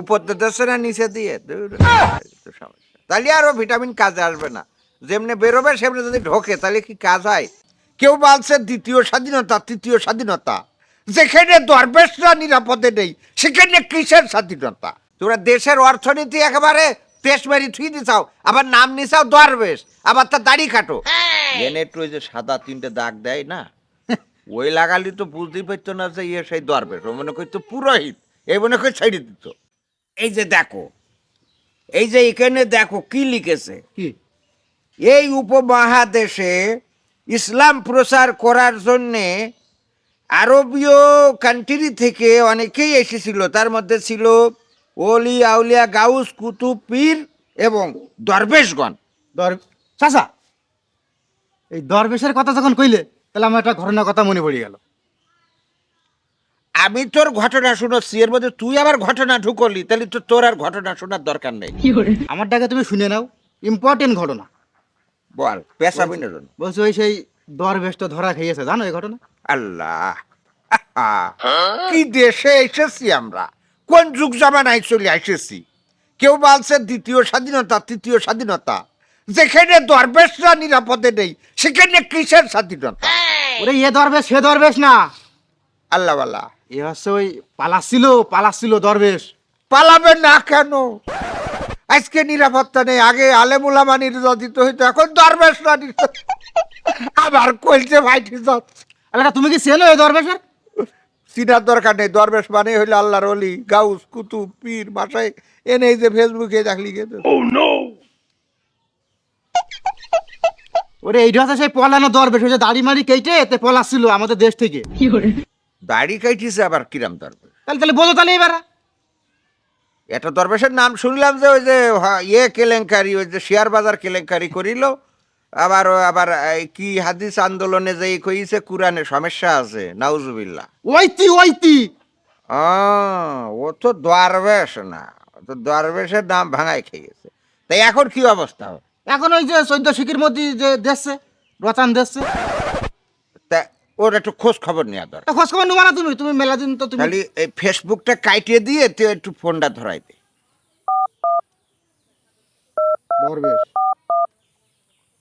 উপর দিচ্ছে না নিচে দিয়ে সমস্যা। তাহলে আরও ভিটামিন কাজে আসবে না। যেমনি বেরোবে সেমনি যদি ঢোকে তাহলে কি কাজ হয়? কেউ বলছে দ্বিতীয় স্বাধীনতা তৃতীয় স্বাধীনতা। যেখানে দরবেশরা নিরাপদে নেই সেখানে কিসের স্বাধীনতা? তোমরা দেশের অর্থনীতি একেবারে দেশ মেরি থুই দিছাও আবার নাম নিছাও দরবেশ আবার তার দাড়ি কাটো। একটু যে সাদা তিনটে দাগ দেয় না? ওই লাগালি তো বুঝতেই পারতো না যে ইয়ে সেই দরবেশ ও মনে করতো পুরোহিত এই মনে করে ছেড়ে দিত। এই যে দেখো এই যে এখানে দেখো কি লিখেছে? কি? এই উপমহাদেশে ইসলাম প্রচার করার জন্যে আরবীয় কান্ট্রি থেকে অনেকেই এসেছিল। তার মধ্যে ছিল ওলি আউলিয়া গাউস কুতুব পীর এবং দরবেশগণ। দর চাচা এই দরবেশের কথা যখন কইলে তাহলে আমার একটা ঘটনার কথা মনে পড়ে গেল। আমি তোর ঘটনা শুনোচ্ছি এর মধ্যে তুই আবার ঘটনা ঢুকলি তাহলে তো তোর আর ঘটনা শোনার দরকার নেই। আমার ডাকে তুমি শুনে নাও ইম্পর্টেন্ট ঘটনা। বল পেশা বিনোদন। বলছি ওই সেই দরবেশটা ধরা খেয়েছে জানো এই ঘটনা? আল্লাহ আহা, কি দেশে এসেছি আমরা? কোন যুগ জামানায় চলে এসেছি? কেউ বলছে দ্বিতীয় স্বাধীনতা তৃতীয় স্বাধীনতা। যেখানে দরবেশরা নিরাপদে নেই সেখানে কিসের স্বাধীনতা? ওরে এ দরবেশ সে দরবেশ না। আল্লাহ আল্লাহ। এ হচ্ছে ওই পালাচ্ছিল পালাচ্ছিল দরবেশ। পালাবে না কেন? আজকে নিরাপত্তা নেই। আগে আলেমুলামা নির্যাতিত হইতো এখন দরবেশরা নির্যাতিত আবার কইছে ভাইটি যাচ্ছে আল্লাহ তুমি কি চেনো এই দরবেশের? চিনার দরকার নেই। দরবেশ মানে হইলে আল্লাহর অলি গাউস কুতুব পীর বাসায় এনে যে ফেসবুকে দেখলি গেছে ওরে এইটা হচ্ছে সেই পলানো দরবেশ ওই যে দাড়ি মারি কেটে এতে পলাচ্ছিল আমাদের দেশ থেকে। দাড়ি কাইটিছে আবার কিরাম দরবেশ তাহলে তাহলে বলো তাহলে এবার। এটা দরবেশের নাম শুনলাম যে ওই যে ইয়ে কেলেঙ্কারি ওই যে শেয়ার বাজার কেলেঙ্কারি করিল। আবার আবার কি হাদিস আন্দোলনে যে কইছে কোরআনে সমস্যা আছে নাউজুবিল্লাহ। ওইতি ওইতি ও তো দরবেশ না তো দরবেশের নাম ভাঙায় খেয়েছে তাই এখন কি অবস্থা হবে? এখন ওই যে চৈদ্দ শিখির মধ্যে যে দেখছে রতান দেখছে তা ওর একটু খোঁজ খবর নেওয়া দরকার। খোঁজ খবর নেবা না তুমি? তুমি মেলা দিন তো তুমি খালি এই ফেসবুকটা কাটিয়ে দিয়ে তুই একটু ফোনটা ধরাই দে। দরবেশ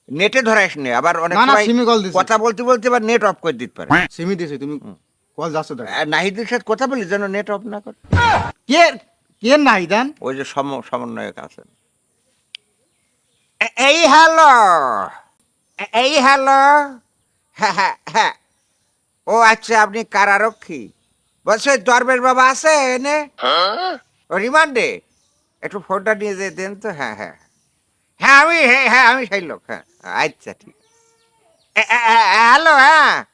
নেটে ধরাইস নে আবার অনেক না, না, সময় কল দিছি। কথা বলতে বলতে আবার নেট অফ করে দিতে পারে। সিমি দিছে তুমি কল যাচ্ছে দেখ। নাহিদের সাথে কথা বলি যেন নেট অফ না করে। কে কে নাই দেন ওই যে সম- সমন্বয়ক আছেন। এই হ্যালো এই হ্যালো হ্যাঁ হ্যাঁ হ্যাঁ। ও আচ্ছা আপনি কারারক্ষী। বলছে দরবেশ বাবা আছে এনে? ও রিমান্ডে। একটু ফোনটা নিয়ে যেয়ে দেন তো হ্যাঁ হ্যাঁ। হ্যাঁ আমি হ্যাঁ হ্যাঁ আমি সেই লোক হ্যাঁ। আচ্ছা ঠিক। হ্যালো হ্যাঁ।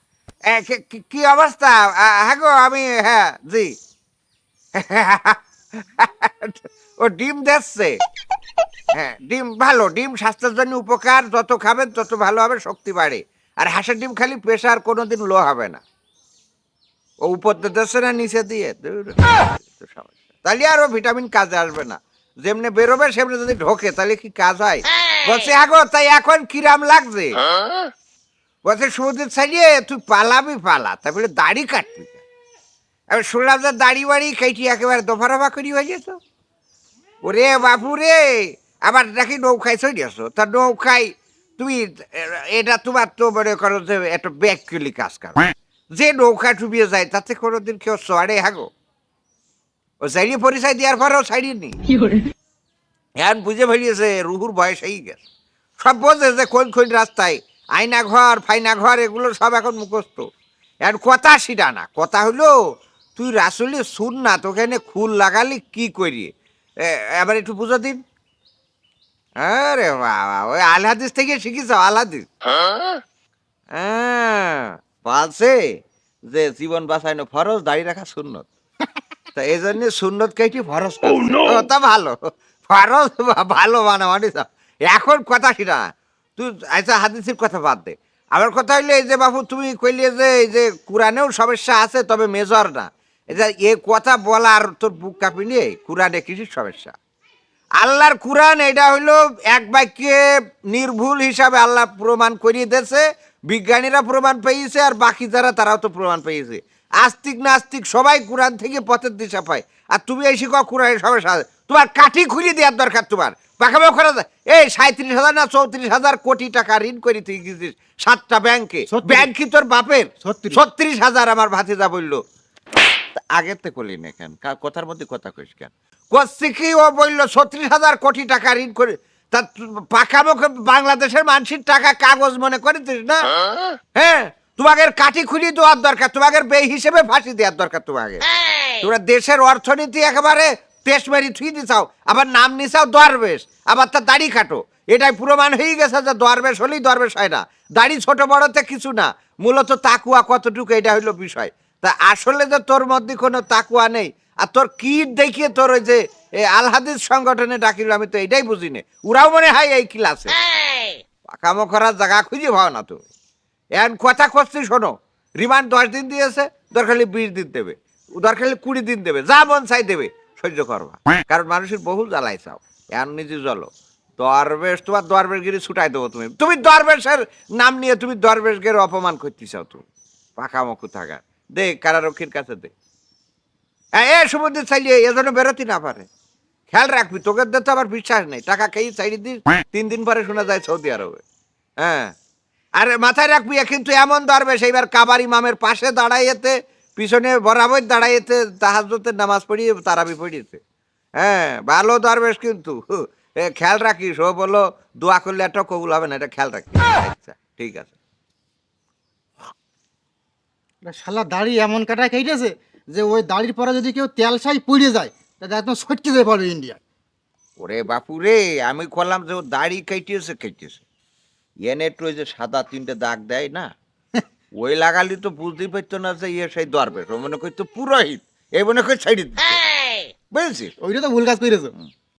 কি- অবস্থা? হ্যাঁ গো আমি হ্যাঁ জি। ও ডিম দিচ্ছে। হ্যাঁ ডিম ভালো ডিম স্বাস্থ্যের জন্য উপকার যত খাবেন তত ভালো হবে শক্তি বাড়ে। আর হাঁসের ডিম খালি প্রেশার কোনোদিন লো হবে না। ও উপর দিচ্ছে না নিচে দিয়ে। সমস্যা। তাহলে আরও ভিটামিন কাজে আসবে না। যেমনি বেরোবে, সেমনি যদি ঢোকে, তাহলে কি কাজ হয়? বলছে, আগো, তাই এখন কিরাম লাগছে? বলছে সমুদ্রের ছাড়িয়ে তুই পালাবি, পালা। তারপরে দাড়ি কাটবি আমি শুনলাম যে দাড়ি বাড়ি কেটে একেবারে দফারফা করি হয়ে যেত ওরে বাপু রে, আবার নাকি নৌকায় আসো। তা নৌকায় তুমি এটা তোমার তো মনে করো যে একটা ব্যাকলি কাজ কর। যে নৌকা ডুবিয়ে যায় তাতে কোনোদিন কেউ চড়ে হাগো ও সাইডে পরিচয় দেওয়ার পরেও ছাড়িনি। এখন বুঝে ফেলিয়েছে রুহুর বয়স হয়ে গেছে। সব বোঝে যে কোন কোন রাস্তায় আয়না ঘর ফাইনা ঘর এগুলো সব এখন মুখস্থ। এখন কথা সেটা না। কথা হলো তুই রাসুলি শুন না তোকে এনে খুল লাগালি কি করি? এ- এবার একটু বুঝো দিন। আরে বাবা ওই আলহাদিস থেকে শিখিস আলহাদিস? হ্যাঁ বলছে যে জীবন বাঁচানো ফরজ দাড়ি রাখা সুন্নত। তা এই জন্য সুন্নত কেটি ফরজ তা ভালো। ফরজ ভালো মানে মানে এখন কথা সেটা না। তুই আচ্ছা হাদিসের কথা বাদ দে। আমার কথা হইলে এই যে বাবু তুমি কইলে যে এই যে কোরআনেও সমস্যা আছে তবে মেজর না। এই যে এ কথা বলার তোর বুক কাঁপি নিয়ে কোরআনে কিছু সমস্যা? আল্লাহর কোরআন এটা হইল এক বাক্যে নির্ভুল হিসাবে আল্লাহ প্রমাণ করিয়ে দিয়েছে বিজ্ঞানীরা প্রমাণ পেয়েছে আর বাকি যারা তারাও তো প্রমাণ পেয়েছে। আস্তিক নাস্তিক সবাই কোরআন থেকে পথের দিশা পায়। আর তুমি এই শিখো কুড়াই সবার সাথে। তোমার কাঠি খুলে দেওয়ার দরকার তোমার। করা যায়। এই সাঁত্রিশ হাজার না চৌত্রিশ হাজার কোটি টাকা ঋণ করে তুই গেছিস সাতটা ব্যাংকে। ব্যাংক কি তোর বাপের? ছত্রিশ। হাজার আমার ভাতিজা বলল। আগের তো করলি না কেন? কথার মধ্যে কথা কইস কেন? করছি কি ও বলল ছত্রিশ হাজার কোটি টাকা ঋণ করে তা তু- পাকামো বাংলাদেশের মানুষের টাকা কাগজ মনে করেছিস না? হ্যাঁ? তোমাকে কাঠি খুলি দেওয়ার দরকার তোমাদের বে হিসেবে ফাঁসি দেওয়ার দরকার তোমাকে। তোমরা দেশের অর্থনীতি একেবারে তেস মেরি থুই দিছাও আবার নাম নিছাও দরবেশ আবার তার দাড়ি কাটো এটাই প্রমাণ হয়ে গেছে যে দরবেশ হলেই দরবেশ হয় না। দাড়ি ছোট বড়তে কিছু না মূলত তাকুয়া কতটুকু এটা হইল বিষয়। তা আসলে যে তোর মধ্যে কোনো তাকুয়া নেই আর তোর কি দেখিয়ে তোর ওই যে এ, আলহাদিস সংগঠনে ডাকিল আমি তো এটাই বুঝি নে। ওরাও মনে হয় এই ক্লাসে। পাকামো করার জায়গা খুঁজে পাও না তুমি। এখন কথা করছি শোনো। রিমান্ড দশ দিন দিয়েছে দরকার হলে বিশ দিন দেবে। দরকার হলে কুড়ি দিন দেবে। যা মন চাই দেবে সহ্য করবা। কারণ মানুষের বহু জ্বালাই চাও। এখন নিজে চলো দরবেশ তোমার দরবেশ দরবেশগিরি ছুটাই দেবো তুমি। তুমি দরবেশের নাম নিয়ে তুমি দরবেশ দরবেশগের অপমান করতে চাও তুমি। পাকামুখু থাকা দে কারারক্ষীর কাছে দে। এ চাইলে বেরোতে না পারে। খেয়াল রাখবি, তোকে তো বিশ্বাস নেই। টাকা খেয়ে চাইলে দিস, তিন দিন পরে শোনা যায় সৌদি আরবে। হ্যাঁ। মাথায় রাখবি কিন্তু এমন এইবার কাবার ইমামের পাশে দাঁড়াইয়েতে, পিছনে বরাবর তাহাজতের নামাজ পড়িয়ে তারাবি পড়িয়েছে। হ্যাঁ ভালো দরবেশ কিন্তু। খেয়াল রাখিস, ও বলল, দোয়া করলে একটা কবুল হবে, না এটা খেয়াল রাখিস। আচ্ছা ঠিক আছে। শালা দাড়ি এমন কাটা কেটেছে যে ওই দাড়ির পরে যদি কেউ তেল সাই পুড়ে যায় তাহলে একদম সটকে যেতে পারবে ইন্ডিয়া। ওরে বাপু রে আমি করলাম যে ও দাড়ি কেটেছে কেটেছে। এনে একটু ওই যে সাদা তিনটে দাগ দেয় না ওই লাগালি তো বুঝতেই পারতো না যে ইয়ে সেই দরবেশ ও মনে করতো পুরোহিত এই মনে করি ছাড়ি বুঝেছিস? ওইটা তো ভুল কাজ করেছে।